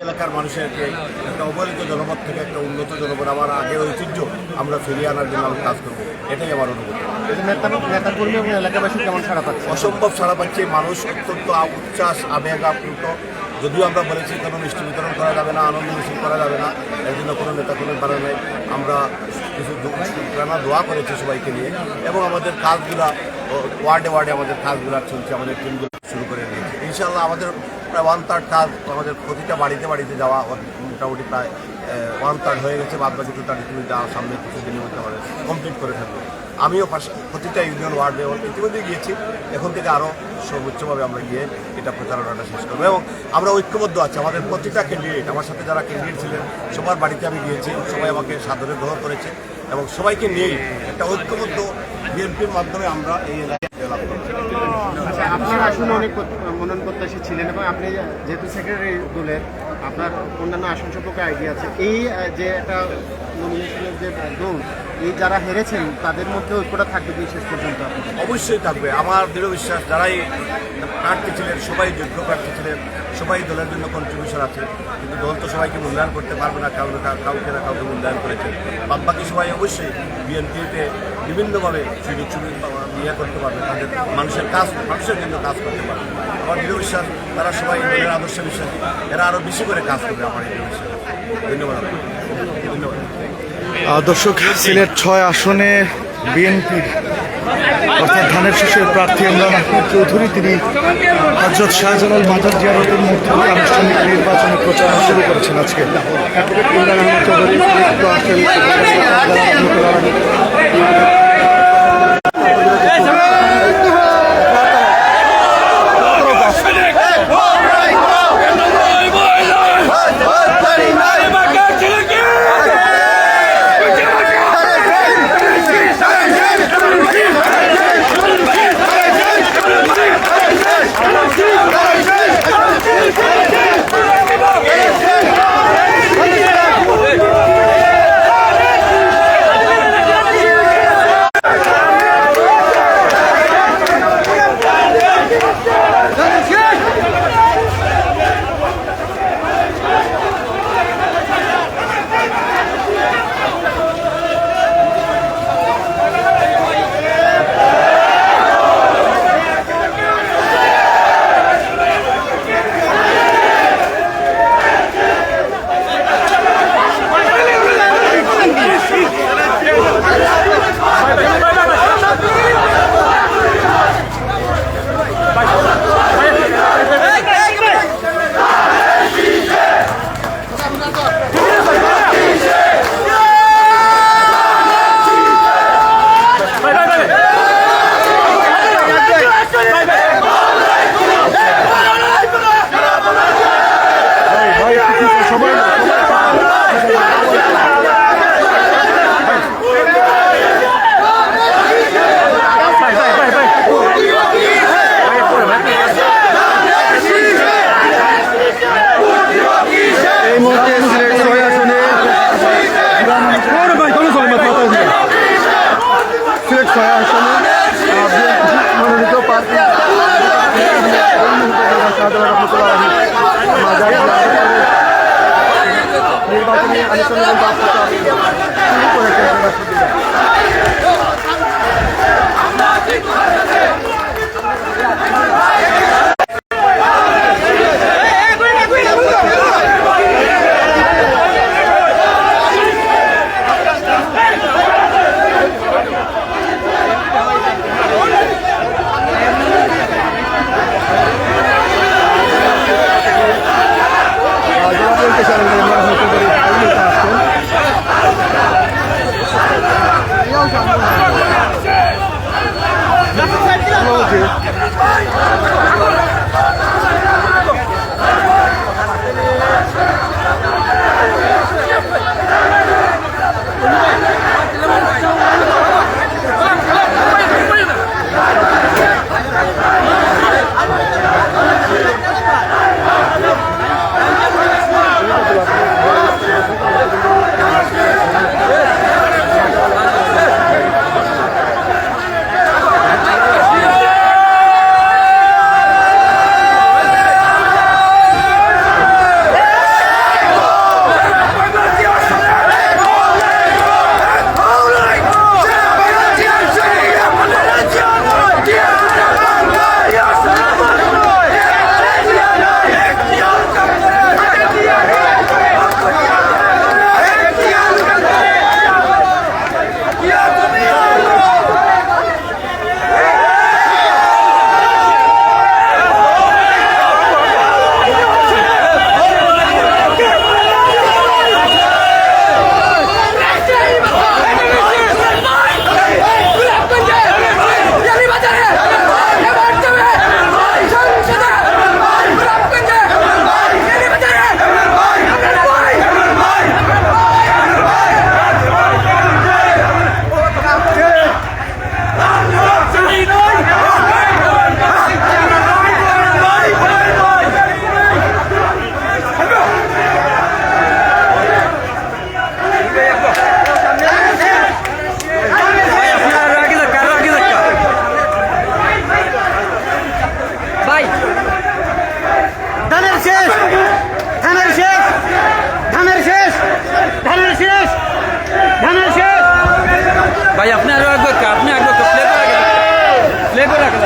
এলাকার মানুষেরকে একটা অবহেলিত জনপদ থেকে একটা উন্নত জনপদ আমার আগের ঐতিহ্য আমরা ফিরিয়ে আনার জন্য আমি কাজ করব। এটাই আমার অনুভূতি। নেতাকর্মী এবং এলাকাবাসী কেমন সারা পাচ্ছে? অসম্ভব সারা পাচ্ছে। মানুষ অত্যন্ত উচ্ছ্বাস আবেগ আপ্লুত। যদিও আমরা বলেছি কোনো মিষ্টি বিতরণ করা যাবে না আনন্দ মিছিল করা যাবে না এর জন্য কোনো নেতা কোনো বাড়া নেই। আমরা কিছু প্রেরণা দোয়া করেছি সবাইকে নিয়ে। এবং আমাদের কাজগুলা ওয়ার্ডে ওয়ার্ডে আমাদের কাজগুলো চলছে আমাদের টিমগুলো শুরু করে ইনশাল্লাহ আমাদের প্রায় ওয়ান থার্ড কাজ আমাদের প্রতিটা বাড়িতে বাড়িতে যাওয়া মোটামুটি প্রায় ওয়ান থার্ড হয়ে গেছে। বাদ বাকি টু তুমি যাওয়া সামনে কিছু দিনের মধ্যে আমাদের কমপ্লিট করে থাকব। আমিও পাশে প্রতিটা ইউনিয়ন ওয়ার্ডে ইতিমধ্যে গিয়েছি। এখন থেকে আরও সর্বোচ্চভাবে আমরা গিয়ে এটা প্রচারণাটা শেষ করব। এবং আমরা ঐক্যবদ্ধ আছি। আমাদের প্রতিটা ক্যান্ডিডেট আমার সাথে যারা ক্যান্ডিডেট ছিলেন, সবার বাড়িতে আমি গিয়েছি। সবাই আমাকে সাদরে গ্রহণ করেছে এবং সবাইকে নিয়েই একটা ঐক্যবদ্ধ বিএনপির মাধ্যমে আমরা এই এলাকায় লাভ আচ্ছা আপনার আসনে অনেক মনন প্রত্যাশী ছিলেন এবং আপনি যেহেতু সেক্রেটারি দলের, আপনার অন্যান্য আসন সম্পর্কে আইডিয়া আছে। এই যে একটা নমিনেশনের যে এই যারা হেরেছেন, তাদের মধ্যে ঐক্যটা থাকবে কি শেষ পর্যন্ত? অবশ্যই থাকবে। আমার দৃঢ় বিশ্বাস, যারাই প্রার্থী ছিলেন, সবাই যোগ্য প্রার্থী ছিলেন, সবাই দলের জন্য কন্ট্রিবিউশন আছে। কিন্তু দল তো সবাইকে মূল্যায়ন করতে পারবে না, কাউকে কাউকে না কাউকে মূল্যায়ন করেছে। বাদ বাকি সবাই অবশ্যই বিএনপিতে বিভিন্নভাবে সুযোগ সুবিধা ইয়ে করতে পারবে, তাদের মানুষের কাজ, মানুষের জন্য কাজ করতে পারবে। আমার দৃঢ় বিশ্বাস, তারা সবাই দলের আদর্শে বিশ্বাসী। এরা আরও বেশি করে কাজ করবে, আমার দৃঢ় বিশ্বাস। ধন্যবাদ দর্শক, সিলেট ছয় আসনে বিএনপি, অর্থাৎ ধানের শীষের প্রার্থী ইমরান আহমেদ চৌধুরী, তিনি হজরত শাহজালাল মাজার জিয়ারতের মধ্যে আনুষ্ঠানিক নির্বাচনী প্রচারণা শুরু করেছেন আজকে। Imran Ahmed Chowdhury Doğru ben konu sorma patladı. Sürekli sayar şunu. মনোনীত প্রার্থী নির্বাচনী আলোচনা শুরু করেছে ভাই আপনি আরও একবার আপনি একবার প্লে করে প্লে করে রাখেন।